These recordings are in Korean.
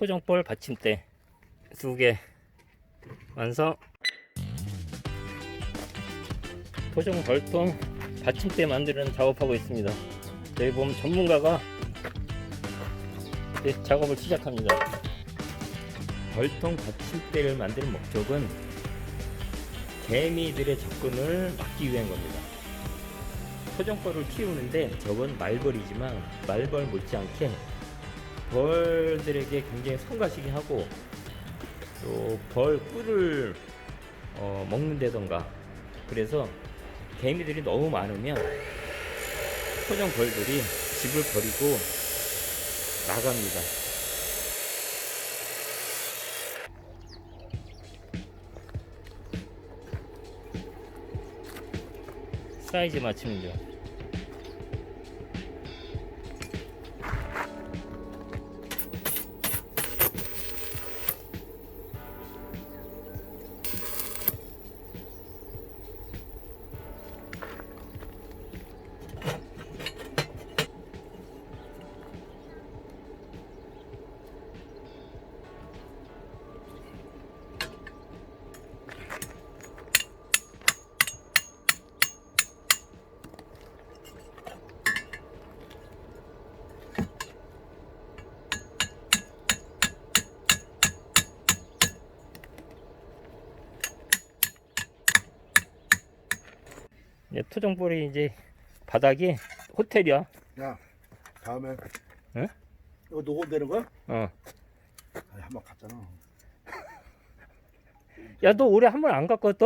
토종볼 받침대 두 개 완성. 토종 벌통 받침대 만드는 작업하고 있습니다. 저희 보면 전문가가 작업을 시작합니다. 벌통 받침대를 만드는 목적은 개미들의 접근을 막기 위한 겁니다. 토종벌을 키우는데 저건 말벌이지만 말벌 못지않게 벌들에게 굉장히 성가시게 하고 또 벌 꿀을 어, 먹는다던가 그래서 개미들이 너무 많으면 토종 벌들이 집을 버리고 나갑니다. 사이즈 맞추는 중. 이제 토종볼이 이제 바닥이 호텔이야. 야, 다음에 응? 이거 녹음 되는 거야? 어. 아니, 한번 갔잖아. 야, 너 올해 한 번 안? 거기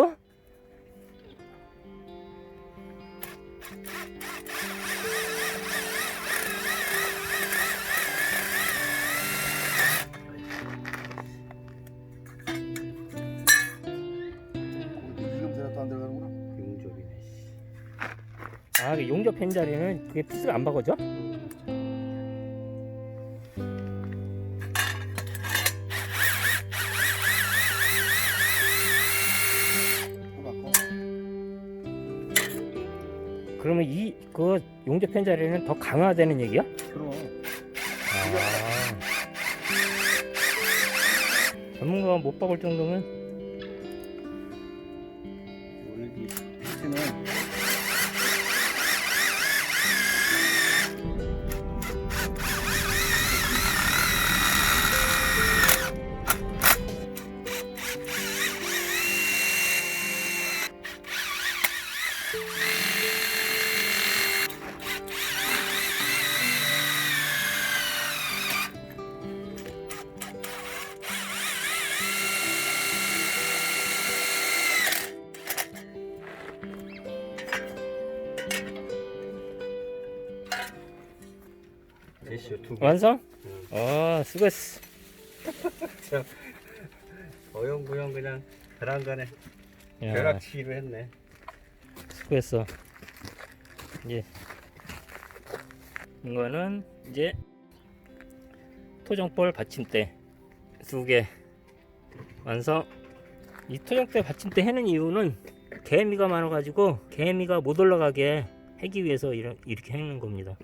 아, 그 용접 펜 자리는 그게 피스가 안? 해봤고. 그러면 이 그 용접 펜 자리는 더 강화되는 얘기야? 그럼. 아. 전문가가 못 박을 정도면 제시어 두 개. 완성? 응. 어, 수고했어. 어영부영 그냥 야, 벼락치기로 했네. 수고했어. 이제 이거는 이제 토종볼 받침대 두 개 완성. 이 토종대 받침대 해는 이유는 개미가 많아가지고 개미가 못 올라가게 하기 위해서 이렇게 해놓은 겁니다.